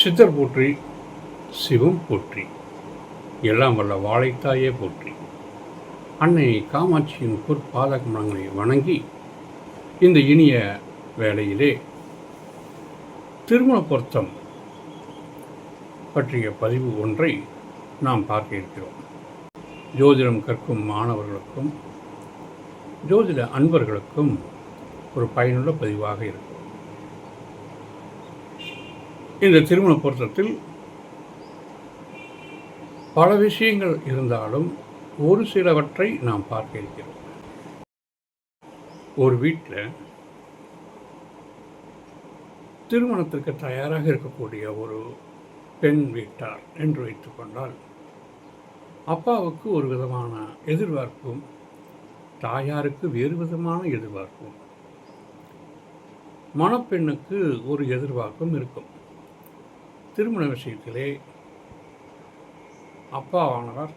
சித்தர் போற்றி சிவம் போற்றி எல்லாம் வல்ல வாழைத்தாயே போற்றி. அன்னை காமாட்சியின் பொற்பாத கமலங்களை வணங்கி இந்த இனிய வேளையிலே திருமண பொருத்தம் பற்றிய பதிவு ஒன்றை நாம் பார்க்க இருக்கிறோம். ஜோதிடம் கற்கும் மாணவர்களுக்கும் ஜோதிட அன்பர்களுக்கும் ஒரு பயனுள்ள பதிவாக இருக்கும். இந்த திருமண பொருத்தத்தில் பல விஷயங்கள் இருந்தாலும் ஒரு சிலவற்றை நாம் பார்க்க இருக்கிறோம். ஒரு வீட்டில் திருமணத்திற்கு தயாராக இருக்கக்கூடிய ஒரு பெண் வீட்டார் என்று வைத்துக்கொண்டால் அப்பாவுக்கு ஒரு விதமான எதிர்பார்ப்பும் தாயாருக்கு வேறு விதமான எதிர்பார்ப்பும் மணப்பெண்ணுக்கு ஒரு எதிர்பார்ப்பும் இருக்கும். திருமண விஷயத்திலே அப்பாவானவர்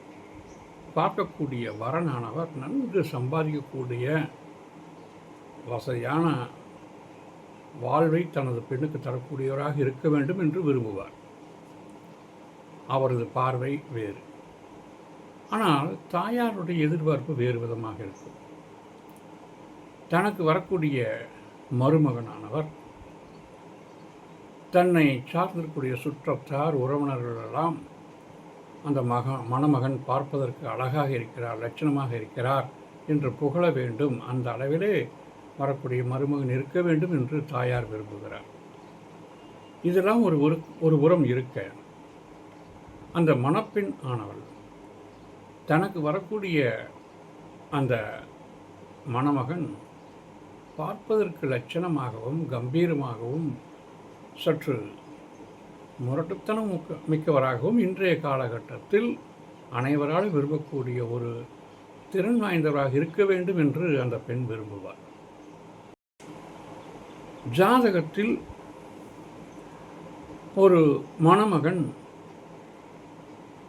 பார்க்கக்கூடிய வரனானவர் நன்கு சம்பாதிக்கக்கூடிய வசதியான வாழ்வை தனது பெண்ணுக்கு தரக்கூடியவராக இருக்க வேண்டும் என்று விரும்புவார். அவரது பார்வை வேறு. ஆனால் தாயாருடைய எதிர்பார்ப்பு வேறு விதமாக இருக்கும். தனக்கு வரக்கூடிய மருமகனானவர் தன்னை சார்ந்திருக்கக்கூடிய சுற்றத்தார் உறவினர்களெல்லாம் அந்த மக மணமகன் பார்ப்பதற்கு அழகாக இருக்கிறார் லட்சணமாக இருக்கிறார் என்று புகழ வேண்டும். அந்த அளவிலே வரக்கூடிய மருமகன் இருக்க வேண்டும் என்று தாயார் விரும்புகிறார். இதெல்லாம் ஒரு ஒரு ஒரு உரம் இருக்க. அந்த மணப்பெண் ஆனவள் தனக்கு வரக்கூடிய அந்த மணமகன் பார்ப்பதற்கு லட்சணமாகவும் கம்பீரமாகவும் சற்று முரட்டுத்தனம் மிக்க மிக்கவராகவும் இன்றைய காலகட்டத்தில் அனைவராலும் விரும்பக்கூடிய ஒரு திறன் வாய்ந்தவராக இருக்க வேண்டும் என்று அந்த பெண் விரும்புவார் ஜாதகத்தில் ஒரு மணமகன்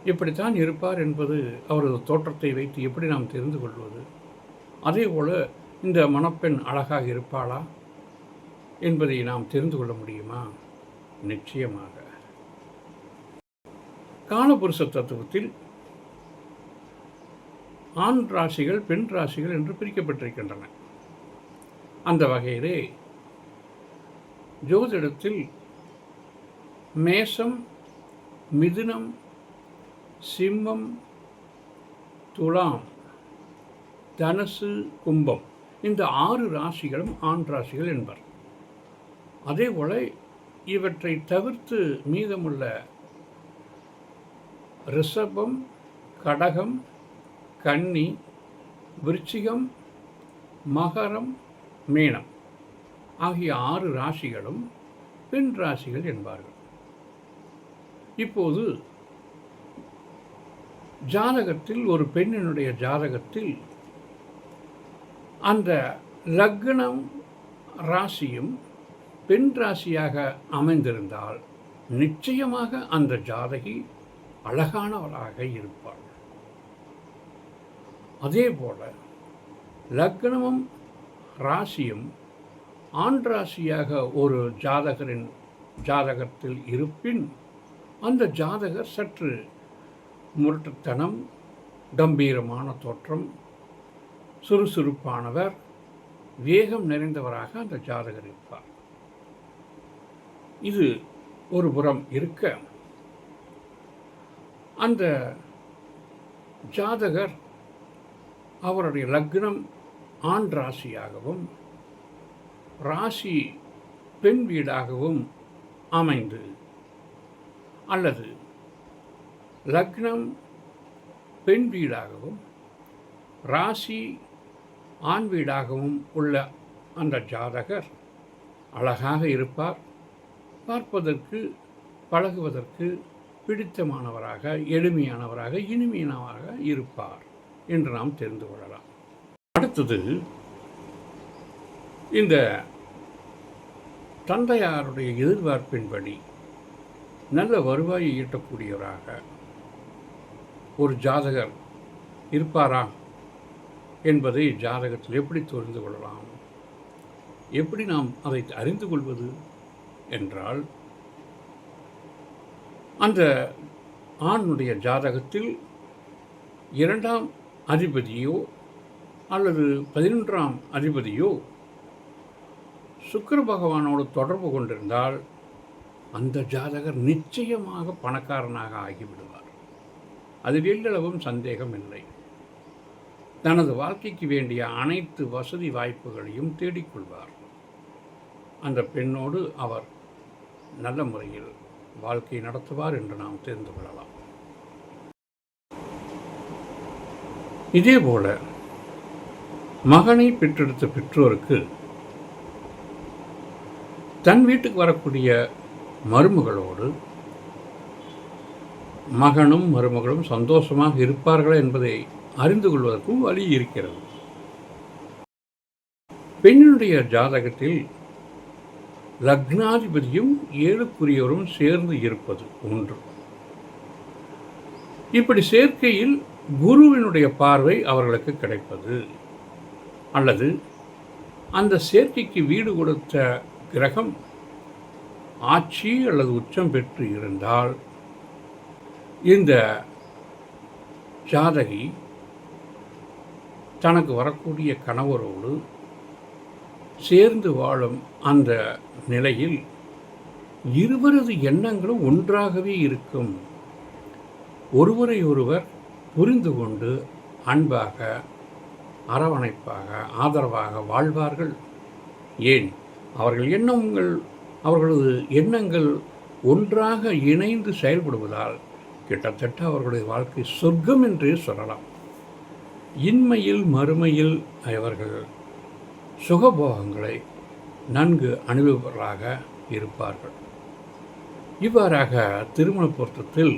இப்படித்தான் இருப்பார் என்பது அவரது தோற்றத்தை வைத்து எப்படி நாம் தெரிந்து கொள்வது? அதே போல் இந்த மணப்பெண் அழகாக இருப்பாளா? என்பதை நாம் தெரிந்து கொள்ள முடியுமா? நிச்சயமாக. காலபுருஷ தத்துவத்தில் ஆண் ராசிகள் பெண் ராசிகள் என்று பிரிக்கப்பட்டிருக்கின்றன. அந்த வகையிலே ஜோதிடத்தில் மேசம் மிதுனம் சிம்மம் துலாம் தனுசு கும்பம் இந்த ஆறு ராசிகளும் ஆண் ராசிகள் என்பர். அதே போல் இவற்றை தவிர்த்து மீதமுள்ள ரிஷபம் கடகம் கன்னி விருச்சிகம் மகரம் மீனம் ஆகிய ஆறு ராசிகளும் பெண் ராசிகள் என்பார்கள். இப்போது ஜாதகத்தில் ஒரு பெண்ணினுடைய ஜாதகத்தில் அந்த லக்னம் ராசியும் பெண் ராசியாக அமைந்திருந்தால் நிச்சயமாக அந்த ஜாதகி அழகானவராக இருப்பாள். அதே போல லக்னமும் ராசியும் ஆண் ராசியாக ஒரு ஜாதகரின் ஜாதகத்தில் இருப்பின் அந்த ஜாதகர் சற்று முரட்டுத்தனம் கம்பீரமான தோற்றம் சுறுசுறுப்பானவர் வேகம் நிறைந்தவராக அந்த ஜாதகர் இருப்பார். இது ஒரு புறம் இருக்க. அந்த ஜாதகர் அவருடைய லக்னம் ஆண் ராசியாகவும் ராசி பெண் வீடாகவும் அமைந்து அல்லது லக்னம் பெண் வீடாகவும் ராசி ஆண் வீடாகவும் உள்ள அந்த ஜாதகர் அழகாக இருப்பார். பார்ப்பதற்கு பழகுவதற்கு பிடித்தமானவராக எளிமையானவராக இனிமையானவராக இருப்பார் என்று நாம் தெரிந்து கொள்ளலாம். அடுத்தது இந்த தந்தையாருடைய எதிர்பார்ப்பின்படி நல்ல வருவாயை ஈட்டக்கூடியவராக ஒரு ஜாதகர் இருப்பாரா என்பதை ஜாதகத்தில் எப்படி தெரிந்து கொள்ளலாம்? எப்படி நாம் அதை அறிந்து கொள்வது? என்றால் அந்த ஆணுடைய ஜாதகத்தில் இரண்டாம் அதிபதியோ அல்லது பதினொன்றாம் அதிபதியோ சுக்கர பகவானோடு தொடர்பு கொண்டிருந்தால் அந்த ஜாதகர் நிச்சயமாக பணக்காரனாக ஆகிவிடுவார். அதில் எல்லளவும் சந்தேகம் இல்லை. தனது வாழ்க்கைக்கு வேண்டிய அனைத்து வசதி வாய்ப்புகளையும் தேடிக்கொள்வார். அந்த பெண்ணோடு அவர் நல்ல முறையில் வாழ்க்கை நடத்துவார் என்று நாம் தெரிந்து கொள்ளலாம். இதேபோல மகனை பெற்றெடுத்த பெற்றோருக்கு தன் வீட்டுக்கு வரக்கூடிய மருமகளோடு மகனும் மருமகளும் சந்தோஷமாக இருப்பார்களா என்பதை அறிந்து கொள்வதற்கும் வழி இருக்கிறது. பெண்ணினுடைய ஜாதகத்தில் லக்னாதிபதியும் ஏழுக்குரியவரும் சேர்ந்து இருப்பது ஒன்று. இப்படி சேர்க்கையில் குருவினுடைய பார்வை அவர்களுக்கு கிடைப்பது. அல்லது அந்த சேர்க்கைக்கு வீடு கொடுத்த கிரகம் ஆட்சி அல்லது உச்சம் பெற்று இருந்தால் இந்த ஜாதகி தனக்கு வரக்கூடிய கணவரோடு சேர்ந்து வாழும் அந்த நிலையில் இருவரது எண்ணங்களும் ஒன்றாகவே இருக்கும். ஒருவரை ஒருவர் புரிந்து கொண்டு அன்பாக அரவணைப்பாக ஆதரவாக வாழ்வார்கள். ஏன்? அவர்கள் எண்ணங்கள் அவர்களது எண்ணங்கள் ஒன்றாக இணைந்து செயல்படுவதால் கிட்டத்தட்ட அவர்களுடைய வாழ்க்கை சொர்க்கம் என்றே சொல்லலாம். இன்மையில் மறுமையில் அவர்கள் சுகபோகங்களை நன்கு அனுபவர்களாக இருப்பார்கள். இவ்வாறாக திருமண பொருத்தத்தில்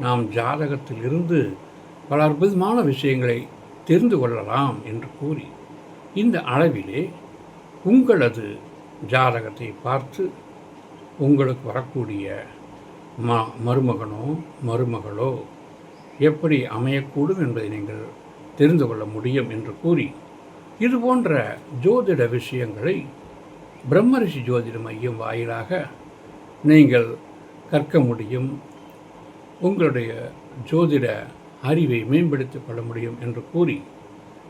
நாம் ஜாதகத்தில் இருந்து பல அற்புதமான விஷயங்களை தெரிந்து கொள்ளலாம் என்று கூறி இந்த அளவிலே உங்களது ஜாதகத்தை பார்த்து உங்களுக்கு வரக்கூடிய ம மருமகனோ மருமகளோ எப்படி அமையக்கூடும் என்பதை நீங்கள் தெரிந்து கொள்ள முடியும் என்று கூறி இது போன்ற ஜோதிட விஷயங்களை பிரம்மரிஷி ஜோதிட மையம் வாயிலாக நீங்கள் கற்க முடியும் உங்களுடைய ஜோதிட அறிவை மேம்படுத்திக் கொள்ள முடியும் என்று கூறி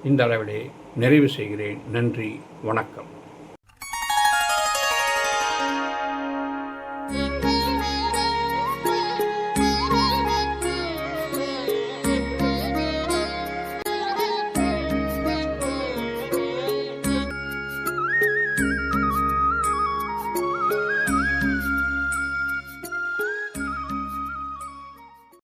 இந்த அளவிலே நிறைவு செய்கிறேன். நன்றி வணக்கம்.